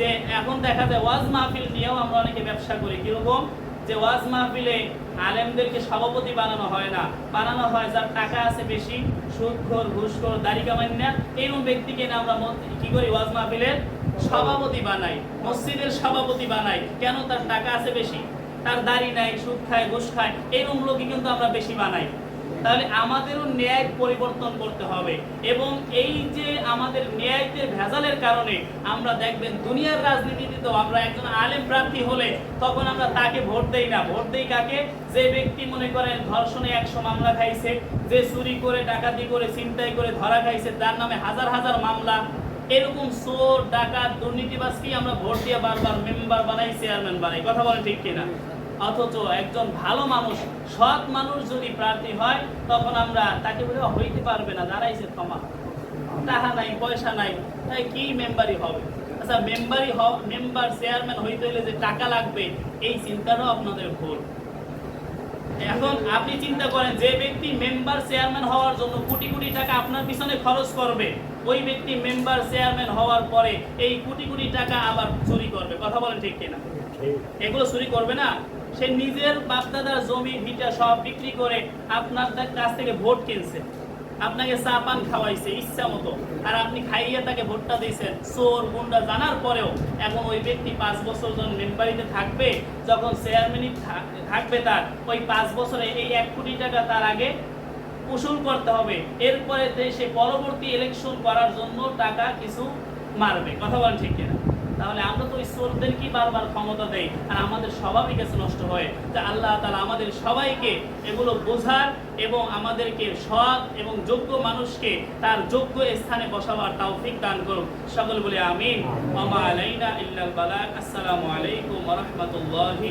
যে এখন দেখা যায় ওয়াজ মাহফিল নিয়েও আমরা অনেকে ব্যবসা করি। কীরকম? যে ওয়াজ মাহফিলে আলেমদেরকে সভাপতি বানানো হয় না। বানানো হয় যার টাকা আছে বেশি, সুদখোর, ঘুষখোর দাড়ি কামান্না এরকম ব্যক্তিকে না আমরা কি করি? ওয়াজ মাহফিলের সভাপতি বানাই, মসজিদের সভাপতি বানাই। কেন? তার টাকা আছে বেশি, তার দাড়ি নাই, সুদ খায়, ঘুষ খায়, এরকম লোকই কিন্তু আমরা বেশি বানাই। তাহলে আমাদেরও ন্যায় পরিবর্তন করতে হবে। এবং এই যে আমাদের ন্যায়তে ভেজালের কারণে আমরা দেখবেন দুনিয়ার রাজনীতিতে তো আমরা একজন আলেম প্রার্থী হলে তখন আমরা তাকে ভোট দেই না। ভোট দেই কাকে? যে ব্যক্তি মনে করেন ধর্ষণে একশো মামলা খাইছে, যে চুরি করে, ডাকাতি করে চিন্তাই করে ধরা খাইছে, তার নামে হাজার হাজার মামলা। এরকম চোর, ডাকাত, দুর্নীতিবাজকেই আমরা ভোট দিয়ে বারবার মেম্বার বানাই, চেয়ারম্যান বানাই। কথা বলেন ঠিক কিনা? অথচ একজন ভালো মানুষ, সৎ মানুষ যদি প্রার্থী হয়, তখন আমরা তাকে বলে হইতে পারবে না দাঁড়াইছে ক্ষমা। টাকা নাই, পয়সা নাই, তাই কি মেম্বারই হবে? আচ্ছা মেম্বারই হ, মেম্বার, চেয়ারম্যান হইতে হলে যে টাকা লাগবে, এই চিন্তাটাও আপনাদের ভুল। এখন আপনি চিন্তা করেন, যে ব্যক্তি মেম্বার, চেয়ারম্যান হওয়ার জন্য কোটি কোটি টাকা আপনার পিছনে খরচ করবে ওই ব্যক্তি মেম্বার চেয়ারম্যান হওয়ার পরে এই কোটি কোটি টাকা আবার চুরি করবে। কথা বলেন ঠিক কিনা? এগুলো চুরি করবে না? সে নিজের বাপদাদার জমি, ভিটা সব বিক্রি করে আপনার কাছ থেকে ভোট কিনছে। আপনাকে চা পান খাওয়াইছে, ইচ্ছা মতো। আর আপনি খাইয়ে তাকে ভোটটা দিয়েছেন। চোর, গুন্ডা জানার পরেও এখন ওই ব্যক্তি পাঁচ বছর যখন মেম্বারিতে থাকবে, যখন চেয়ারম্যানই থাকবে তার, ওই পাঁচ বছরে এই এক কোটি টাকা তার আগে উসুল করতে হবে। এরপরে সে পরবর্তী ইলেকশন করার জন্য টাকা কিছু মারবে। কথা বলেন ঠিক কিনা? তাহলে আমরা তো ওই চোরদেরকেই বারবার ক্ষমতা দেই আর আমাদের স্বভাবই কাছে নষ্ট হয়। যে আল্লাহ তালা আমাদের সবাইকে এগুলো বোঝার এবং আমাদেরকে সৎ এবং যোগ্য মানুষকে তার যোগ্য স্থানে বসাবার তৌফিক দান করুন সকল বলে আমিন। ওমা আলাইনা ইল্লাল বালাগ। আসসালামু আলাইকুম রাহমাতুল্লাহি